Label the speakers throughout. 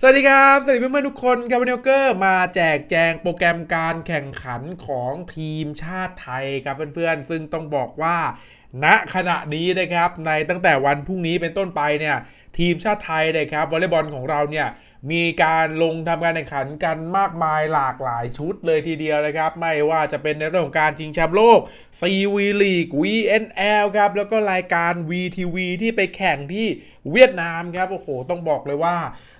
Speaker 1: สวัสดีครับ สวัสดีเพื่อนๆทุกคนครับวันนี้เกอร์มาแจกแจงโปรแกรมการแข่งขันของทีมชาติไทยครับเพื่อนๆ ซึ่งต้องบอกว่าณขณะนี้นะครับในตั้งแต่วันพรุ่งนี้เป็นต้นไปเนี่ยทีมชาติไทยนะครับวอลเลย์บอลของเราเนี่ยมีการลงทำการแข่งขันกันมากมายหลากหลายชุดเลยทีเดียวนะครับ ไม่ว่าจะเป็นในเรื่องของการชิงแชมป์โลก CV League VNL ครับแล้วก็รายการ VTV ที่ไปแข่งที่เวียดนามครับโอ้โหต้องบอกเลยว่า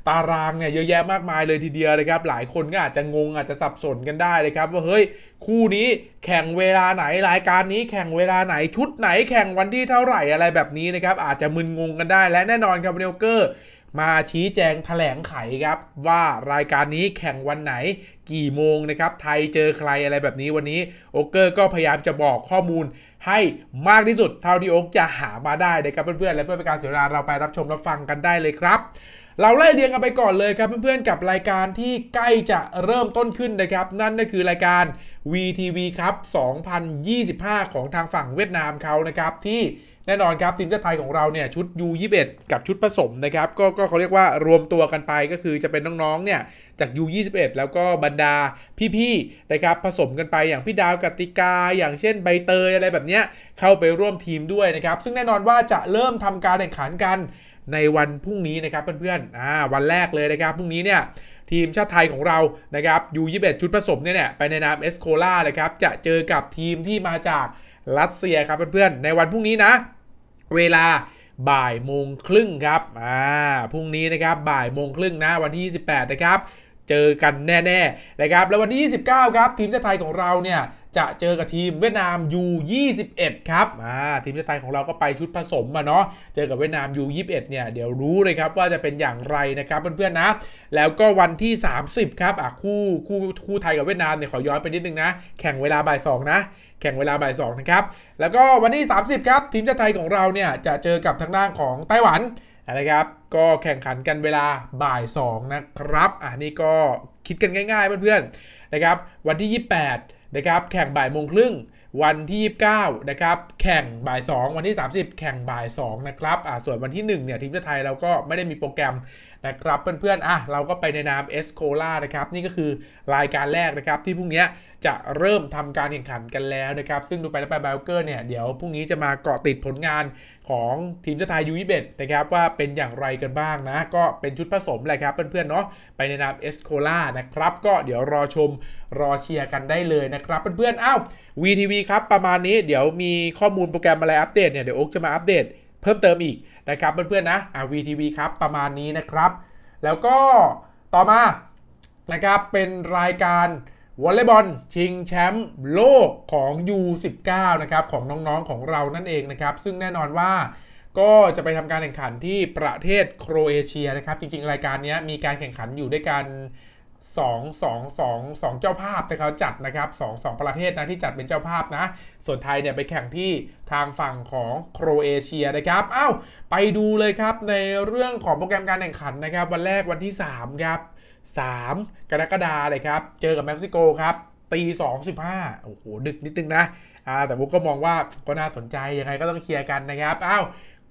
Speaker 1: ตารางเนี่ยเยอะแยะมากมายเลยทีเดียวเลยครับ หลายคนก็อาจจะงงอาจจะสับสนกันได้เลยครับว่าเฮ้ยคู่นี้แข่งเวลาไหนรายการนี้แข่งเวลาไหนชุดไหนแข่งวันที่เท่าไหร่อะไรแบบนี้นะครับอาจจะมึนงงกันได้และแน่นอนครับเนลเกอร์ มาชี้แจงแถลงไขครับ ว่ารายการนี้แข่งวันไหนกี่โมงนะครับ ไทยเจอใครอะไรแบบนี้วันนี้โอเกอร์ก็พยายามจะบอกข้อมูลให้มากที่สุด เท่าที่โอ๊กจะหามาได้นะครับเพื่อนๆและเพื่อเป็นการเสียเวลาเราไปรับชมรับฟังกันได้เลยครับเราไล่เรียงกันไปก่อนเลยครับเพื่อนๆกับรายการที่ใกล้จะเริ่มต้นขึ้นนะครับ นั่นก็คือรายการ VTV ครับ 2025 ของทางฝั่งเวียดนามเขานะครับที่ แน่นอนครับทีมชาติไทยของเราเนี่ยชุด U21 กับชุดผสมนะครับก็ก็เขาเรียกว่ารวมตัวกันไปก็คือจะเป็นน้องๆเนี่ยจาก U21 แล้วก็บรรดาพี่ๆนะครับผสมกันไปอย่างพี่ดาวกติกา อย่างเช่นใบเตยอะไรแบบเนี้ยเข้าไปร่วมทีมด้วยนะครับซึ่งแน่นอนว่าจะเริ่มทำการแข่งขันกัน ในวันพรุ่งนี้นะครับเพื่อนๆอ่าวันแรกเลยนะครับพรุ่งนี้เนี่ยทีมชาติไทยของเรานะครับยู21ชุดผสมเนี่ยเนี่ยไปในนามเอสโคล่านะครับจะเจอกับทีมที่มาจากรัสเซียครับเพื่อนๆในวันพรุ่งนี้นะ เวลาบ่ายโมงครึ่งครับอ่าพรุ่งนี้นะครับบ่ายโมงครึ่งนะวันที่ 28 นะครับ เจอกันแน่ๆนะครับแล้ววันที่ 29 ครับทีมชาติไทยของเราเนี่ย จะเจอกับทีมเวียดนาม U21 ครับอ่าทีมชาติไทยของเราก็ไปชุดผสมมาเนาะ เจอกับเวียดนาม U21 เนี่ยเดี๋ยวรู้เลยครับว่าจะเป็นอย่างไรนะครับเพื่อนๆนะ แล้วก็วันที่ 30 ครับอะคู่คู่คู่ไทยกับเวียดนามเนี่ยขอย้อนไปนิดนึงนะ แข่งเวลาบ่าย2นะ แข่งเวลาบ่าย2นะครับ แล้วก็วันที่ 30 ครับทีมชาติไทยของเราเนี่ยจะเจอกับทางด้านของไต้หวันนะครับ ก็แข่งขันกันเวลาบ่าย2นะครับ อ่านี่ก็คิดกันง่ายๆเพื่อนๆนะครับ วันที่ 28 นะครับแข่งบ่ายโมงครึ่ง วันที่ 29 นะครับ แข่งบ่าย 2 วันที่ 30 แข่งบ่าย 2 นะครับอ่าส่วนวันที่ 1 เนี่ย ทีมชาติไทยเราก็ไม่ได้มีโปรแกรมนะครับ เพื่อนๆ อะ เราก็ไปในนามเอสโคล่านะครับ นี่ก็คือรายการแรกนะครับ ที่พรุ่งนี้จะเริ่มทำการแข่งขันกันแล้วนะครับ ซึ่งดูไปแล้วไปบลเกอร์เนี่ย เดี๋ยวพรุ่งนี้จะมาเกาะติดผลงานของทีมชาติไทยยู21นะครับว่าเป็นอย่างไรกันบ้างนะ ก็เป็นชุดผสมแหละครับเพื่อนๆ เนาะไปในนามเอสโคล่านะครับ ก็เดี๋ยวรอชมรอเชียร์กันได้เลยนะครับเพื่อนๆ อ้าว VTV ครับประมาณนี้เดี๋ยวมีข้อมูลโปรแกรมอะไรอัปเดตเนี่ยเดี๋ยวโอ๊กจะมาอัปเดตเพิ่มเติมอีกนะครับเพื่อนๆนะอ่า VTV ครับประมาณนี้นะครับ แล้วก็ต่อมานะครับเป็นรายการวอลเลย์บอลชิงแชมป์โลกของ U19 นะครับของน้องๆของเรานั่นเองนะครับซึ่งแน่นอนว่าก็จะไปทำการแข่งขันที่ประเทศโครเอเชียนะครับ จริงๆ รายการนี้มีการแข่งขันอยู่ด้วยกัน 2 2 2 2 เจ้าภาพที่เขาจัดนะครับ2 2 ประเทศนะที่จัดเป็นเจ้าภาพนะ ส่วนไทยเนี่ยไปแข่งที่ทางฝั่งของโครเอเชียนะครับอ้าวไปดูเลยครับในเรื่องของโปรแกรมการแข่งขันนะครับ วันแรกวันที่ 3 ครับ 3 กรกฎาเลยครับ เจอกับเม็กซิโกครับตี2 15โอ้โห ดึกนิดนึงนะอ่าแต่บุ๊กก็มองว่าก็น่าสนใจยังไงก็ต้องเคลียร์กันนะครับอ้าว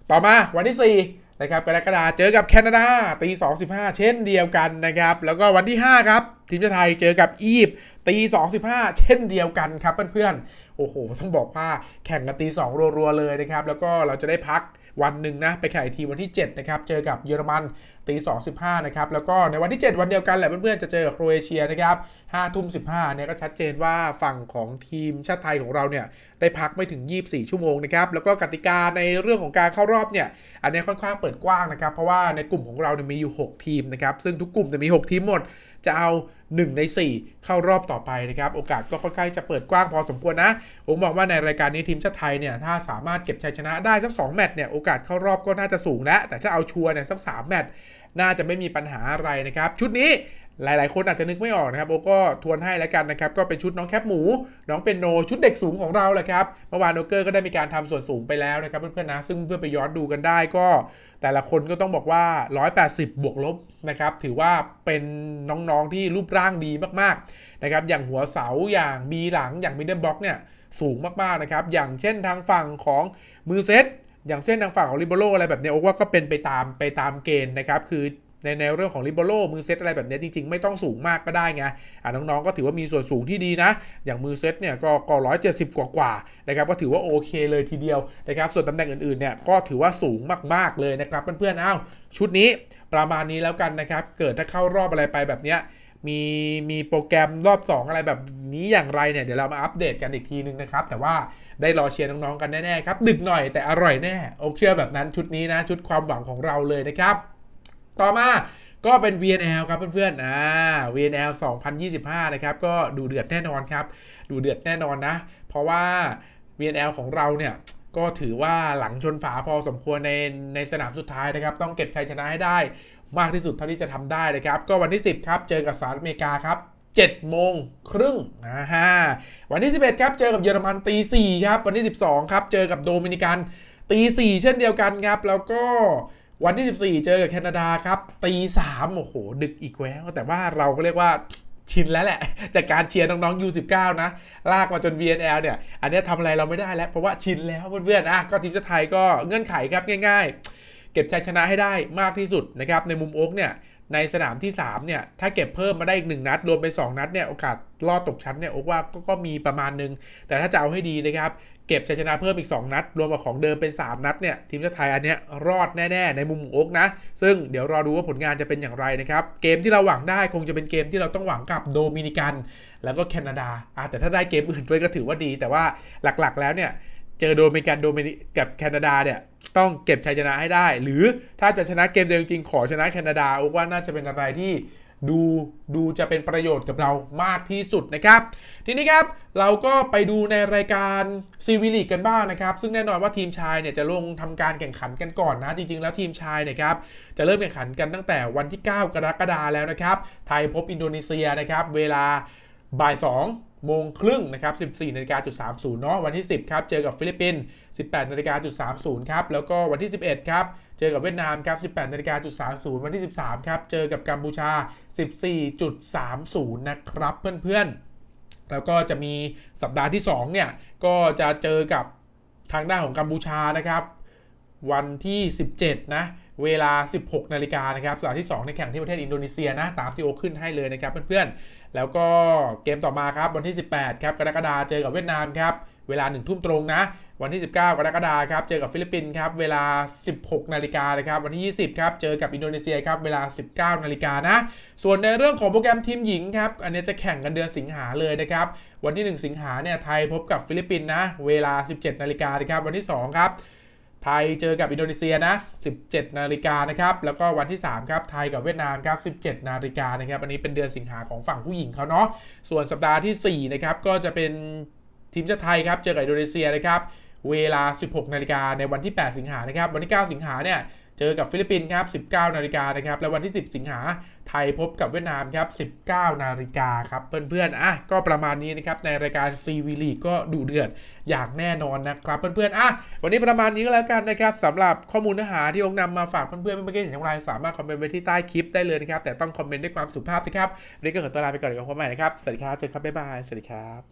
Speaker 1: ต่อมาวันที่ 4 นะครับกรกฎาเจอกับแคนาดาตี25เช่นเดียวกันนะครับ แล้วก็วันที่ 5 ครับ ทีมชาติไทยเจอกับอียิปต์ตี25เช่นเดียวกันครับเพื่อนๆโอ้โห ต้องบอกว่าแข่งกันตี2รัวๆเลยนะครับ แล้วก็เราจะได้พักวันหนึ่งนะ ไปแข่งอีกทีวันที่ 7 นะครับ เจอกับเยอรมันตี2.15นะครับ แล้วก็ในวันที่ 7 วันเดียวกันแหละเพื่อนๆ จะเจอกับโครเอเชียนะครับ5ทุ่ม15เนี่ยก็ชัดเจนว่าฝั่งของทีมชาติไทยของเราเนี่ยได้พักไม่ถึง 24 ชั่วโมงนะครับ แล้วก็กติกาในเรื่องของการเข้ารอบเนี่ยอันนี้ค่อนข้างเปิดกว้างนะครับ เพราะว่าในกลุ่มของเราเนี่ยมีอยู่ 6 ทีมนะครับ ซึ่งทุกกลุ่มจะมี 6 ทีมหมด จะเอา 1 ใน 4 เข้ารอบต่อไปนะครับ โอกาสก็ค่อนข้างจะเปิดกว้างพอสมควรนะผมมองว่าในรายการนี้ทีมชาติไทยเนี่ยถ้าสามารถเก็บชัยชนะได้สัก 2 แมตช์เนี่ยโอกาสเข้ารอบก็น่าจะสูงแล้วแต่ถ้าเอาชัวร์เนี่ยสัก 3 แมตช์ น่าจะไม่มีปัญหาอะไรนะครับ ชุดนี้หลาย ๆ คนอาจจะนึกไม่ออกนะครับโอก็ทวนให้แล้วกันนะครับ ก็เป็นชุดน้องแคปหมู น้องเป็นโนชุดเด็กสูงของเราแหละครับเมื่อวานโอเกอร์ก็ได้มีการทำส่วนสูงไปแล้วนะครับเพื่อน ๆ นะ ซึ่งเพื่อนไปย้อนดูกันได้ก็ แต่ละคนก็ต้องบอกว่า 180 บวกลบนะครับ ถือว่าเป็นน้องๆที่รูปร่างดีมาก ๆ นะครับ อย่างหัวเสาอย่างบีหลังอย่างมิดเดิลบล็อกเนี่ยสูงมาก ๆ นะครับ อย่างเช่นทางฝั่งของมือเซต อย่างเส้นทางฝั่งของริโบโลอะไรแบบเนี้ยโอ้ว่าก็เป็นไปตามไปตามเกณฑ์นะครับ คือในในเรื่องของริโบโลมือเซตอะไรแบบเนี้ยจริง ๆ ไม่ต้องสูงมากก็ได้ไงอ่าน้องๆก็ถือว่ามีส่วนสูงที่ดีนะ อย่างมือเซตเนี่ยก็ก็ร้อยเจ็ดสิบกว่ากว่าๆนะครับก็ถือว่าโอเคเลยทีเดียวนะครับส่วนตำแหน่งอื่นๆเนี่ยก็ถือว่าสูงมากๆเลยนะครับเพื่อนๆอ้าวชุดนี้ประมาณนี้แล้วกันนะครับเกิดถ้าเข้ารอบอะไรไปแบบเนี้ย มีมีโปรแกรมรอบ 2 อะไรแบบนี้อย่างไรเนี่ย เดี๋ยวเรามาอัปเดตกันอีกทีนึงนะครับ แต่ว่าได้รอเชียร์น้อง ๆ กันแน่ ๆ ครับ ดึกหน่อยแต่อร่อยแน่โอเชื่อแบบนั้นชุดนี้นะ ชุดความหวังของเราเลยนะครับ ต่อมาก็เป็น VNL ครับเพื่อนๆอ่า VNL 2025 นะครับ ก็ดูเดือดแน่นอนครับ ดูเดือดแน่นอนนะ เพราะว่า VNL ของเราเนี่ยก็ถือว่าหลังชนฝาพอสมควรในในสนามสุดท้ายนะครับ ต้องเก็บชัยชนะให้ได้ มากที่สุดเท่าที่จะทำได้นะครับ ก็วันที่ 10 ครับ เจอกับสหรัฐอเมริกาครับ7โมงครึ่งนะฮะวันที่ 11 ครับเจอกับเยอรมันตี4ครับ วันที่ 12 ครับเจอกับโดมินิกันตี4เช่นเดียวกันครับ แล้วก็วันที่ 14 เจอกับแคนาดาครับตี3โอ้โห ดึกอีกแล้ว แต่ว่าเราก็เรียกว่าชินแล้วแหละ จากการเชียร์น้องๆ U19 นะ ลากมาจน VNL เนี่ย อันนี้ทำอะไรเราไม่ได้แล้ว เพราะว่าชินแล้วเพื่อนๆอะก็ทีมชาติไทยก็เงื่อนไขครับง่าย ๆ เก็บชัยชนะให้ได้มากที่สุดนะครับในมุมโอ๊กเนี่ยในสนามที่3เนี่ยถ้าเก็บเพิ่มมาได้อีก1นัด รวมไป 2 นัดเนี่ยโอกาสรอดตกชั้นเนี่ยโอ๊กว่าก็ก็มีประมาณนึง แต่ถ้าจะเอาให้ดีนะครับเก็บชัยชนะเพิ่มอีก 2 นัด รวมกับของเดิมเป็น 3 นัดเนี่ยทีมชาติไทยอันเนี้ยรอดแน่ ๆ ในมุมโอ๊กนะ ซึ่งเดี๋ยวรอดูว่าผลงานจะเป็นอย่างไรนะครับเกมที่เราหวังได้คงจะเป็นเกมที่เราต้องหวังกับโดมินิกัน แล้วก็แคนาดาอะแต่ถ้าได้เกมอื่นด้วยก็ถือว่าดี แต่ว่าหลักๆ แล้วเนี่ย เจอโดมินิกันโดมินิกับแคนาดาเนี่ยต้องเก็บชัยชนะให้ได้ หรือถ้าจะชนะเกมเดียวจริงๆขอชนะแคนาดาโอ้ว่าน่าจะเป็นอะไรที่ดูดูจะเป็นประโยชน์กับเรามากที่สุดนะครับ ทีนี้ครับเราก็ไปดูในรายการซีวิลีกกันบ้างนะครับ ซึ่งแน่นอนว่าทีมชายเนี่ยจะลงทำการแข่งขันกันก่อนนะ จริง ๆ แล้วทีมชายเนี่ยครับจะเริ่มแข่งขันกันตั้งแต่วันที่ 9 กรกฎาคมแล้วนะครับ ไทยพบอินโดนีเซียนะครับ เวลา บ่าย2โมงครึ่งนะครับ14นาฬิกาจุด30เนาะวันที่ 10ครับเจอกับฟิลิปปินส์18นาฬิกาจุด30ครับแล้วก็วันที่ 11ครับเจอกับเวียดนามครับ18นาฬิกาจุด30วันที่ 13ครับเจอกับกัมพูชา 14.30 นะครับเพื่อนๆ แล้วก็จะมีสัปดาห์ที่2เนี่ยก็จะเจอกับทางด้านของกัมพูชานะครับ วันที่ 17 นะ เวลา 16 นาฬิกานะครับสัปดาห์ที่ 2 ในแข่งที่ประเทศอินโดนีเซียนะตามที่โอขึ้นให้เลยนะครับเพื่อนๆ แล้วก็เกมต่อมาครับวันที่ 18 ครับกรกฎาคมเจอกับเวียดนามครับเวลา 1 ทุ่มตรงนะ วันที่ 19 กรกฎาคมครับเจอกับฟิลิปปินส์ครับเวลา 16 นาฬิกานะครับวันที่ 20 ครับเจอกับอินโดนีเซียครับเวลา 19 นาฬิกานะ ส่วนในเรื่องของโปรแกรมทีมหญิงครับอันนี้จะแข่งกันเดือนสิงหาเลยนะครับวันที่ 1 สิงหาเนี่ยไทยพบกับฟิลิปปินส์นะเวลา 17 นาฬิกานะครับวันที่ 2 ครับ ไทยเจอกับอินโดนีเซียนะ 17 นาฬิกานะครับ แล้วก็วันที่ 3 ครับ ไทยกับเวียดนามครับ 17 นาฬิกานะครับ อันนี้เป็นเดือนสิงหาของฝั่งผู้หญิงเขาเนาะ ส่วนสัปดาห์ที่ 4 นะครับ ก็จะเป็นทีมชาติไทยครับ เจอกับอินโดนีเซียนะครับ เวลา 16 นาฬิกาในวันที่ 8 สิงหานะครับ วันที่ 9 สิงหาเนี่ย เจอกับฟิลิปปินส์ครับ 19 นาฬิกานะครับ และวันที่ 10 สิงหาไทยพบกับเวียดนามครับ 19 นาฬิกาครับเพื่อนๆอะก็ประมาณนี้นะครับในรายการซีวีลีก็ดูเดือดอย่างแน่นอนนะครับเพื่อนๆอะวันนี้ประมาณนี้ก็แล้วกันนะครับสำหรับข้อมูลเนื้อหาที่องค์นำมาฝากเพื่อนๆเมื่อกี้เห็นอย่างไรสามารถคอมเมนต์ไว้ที่ใต้คลิปได้เลยนะครับแต่ต้องคอมเมนต์ด้วยความสุภาพนะครับวันนี้ก็ขอตัวลาไปก่อนกับความใหม่นะครับสวัสดีครับเจอกันครับบ๊ายบายสวัสดีครับ